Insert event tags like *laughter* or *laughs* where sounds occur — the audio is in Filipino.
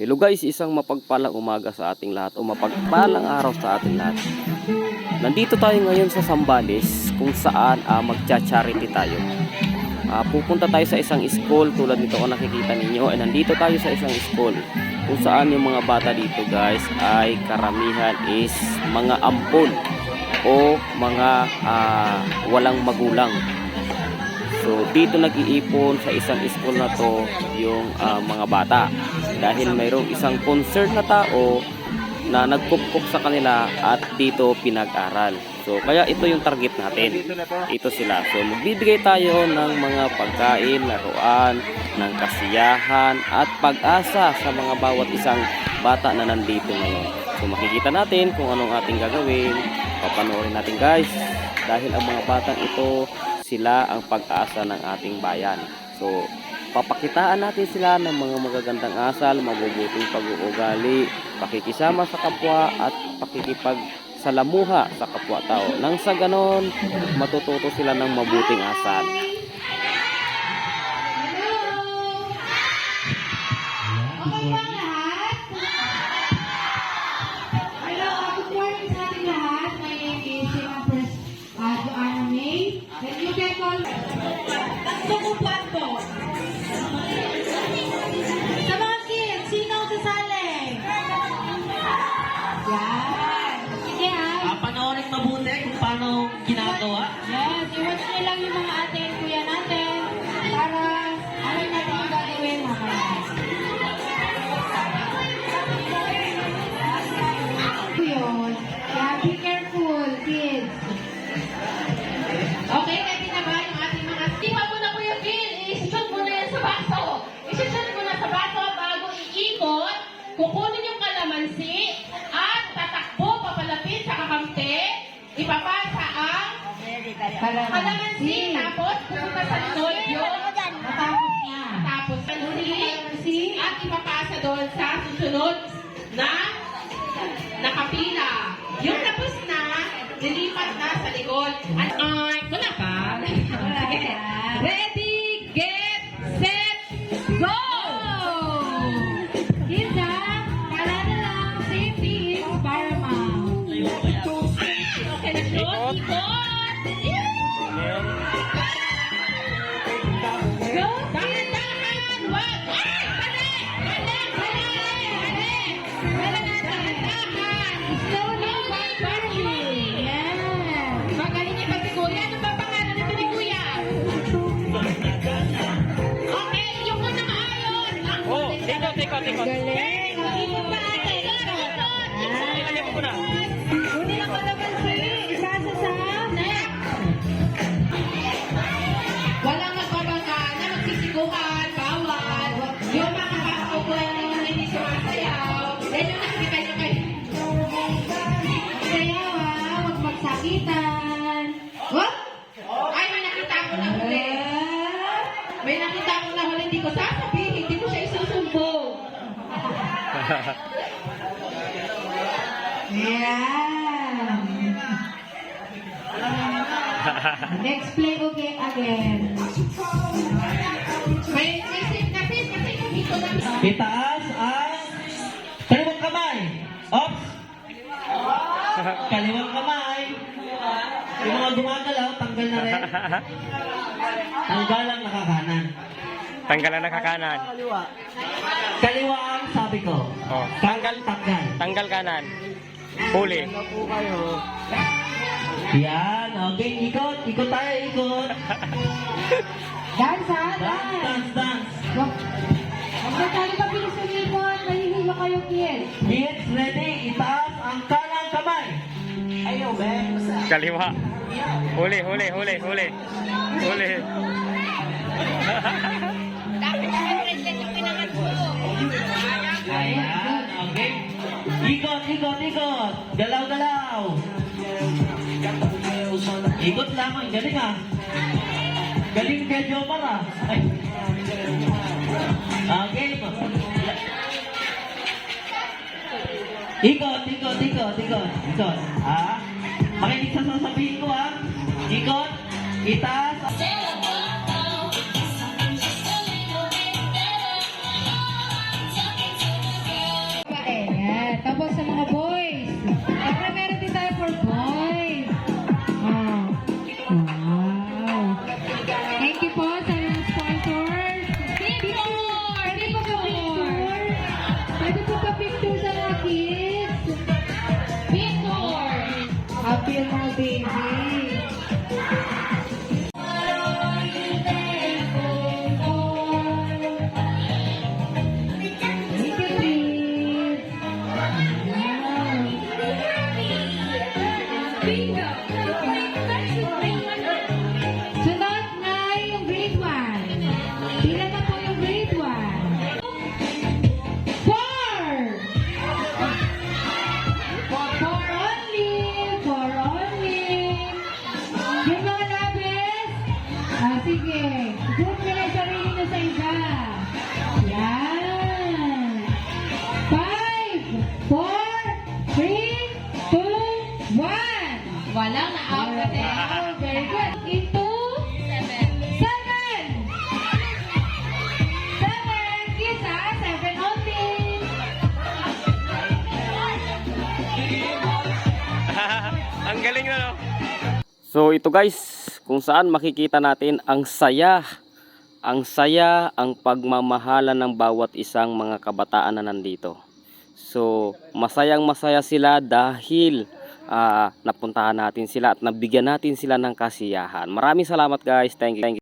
Hello guys, isang mapagpalang umaga sa ating lahat o mapagpalang araw sa ating lahat. Nandito tayo ngayon sa Sambales kung saan uh, magcha-charity tayo. Ah, pupunta tayo sa isang school tulad nito kung nakikita ninyo. Ay nandito tayo sa isang school kung saan yung mga bata dito guys ay karamihan is mga ampon o mga ah, walang magulang. So dito nag-iipon sa isang school na to yung ah, mga bata dahil mayroong isang concerned na tao na nagkupkup sa kanila at dito pinag-aral. So kaya ito yung target natin. Ito sila. So magbibigay tayo ng mga pagkain, laruan, ng kasiyahan at pag-asa sa mga bawat isang bata na nandito ngayon. So makikita natin kung anong ating gagawin. Papanoorin natin guys. Dahil ang mga batang ito, sila ang pag-asa ng ating bayan. So papakitaan natin sila ng mga magagandang asal, mabubuting pag-uugali, pakikisama sa kapwa at pakikipag salamuha sa kapwa-tao. Nang sa ganon, matututo sila ng mabuting asal. Okay Ipapasa ang kalamansi. Tapos pupunta sa likod yung Matapos niya. tapos kalamansi at ipapasa doon sa susunod na nakapila. Yan. Next play okay again. May, kasi dito lang. Itaas ang kaliwang kamay. Ops! Kaliwang kamay. Yung mga gumagalaw, tanggal na rin. Tanggal ang nakakanan. Tanggalan na kakanan. Kaliwa ang sabi ko. Oh. Tanggal, tanggal. Tanggal kanan. Huli. Yan, okay. Ikot, ikot tayo, ikot. *laughs* Dance ha, Dance, dance. dance, dance. Wag wag na tayo mabilis umikot. Mahihilo kayo, kids. Kids, ready? Itaas ang kanang kamay. Ayaw, Ben. Kaliwa. Huli, huli, huli, huli. Huli. *laughs* Ikot, ikot, ikot. Galaw, galaw. Ikot lamang, galing ah. Galing kay Jomar ah. Ay. Okay. Ikot, ikot, ikot, ikot, ikot. Ah, makinig sa sasabihin ko ah. Ikot, itaas. Tapos sa mga boys. Siyempre meron din tayo for boys. Oh. Wow. Thank you po sa mga sponsors. Picture! Pwede 3, 2, 1. Walang na-out kasi. Eh. *laughs* Oh, very good. Into 7. 7. 7. Kita, 7 only. *laughs* ang galing na, no? So ito guys, kung saan makikita natin ang saya ang saya, ang pagmamahala ng bawat isang mga kabataan na nandito. So masayang masaya sila dahil ah, napuntahan natin sila at nabigyan natin sila ng kasiyahan. Maraming salamat guys. Thank you. Thank you.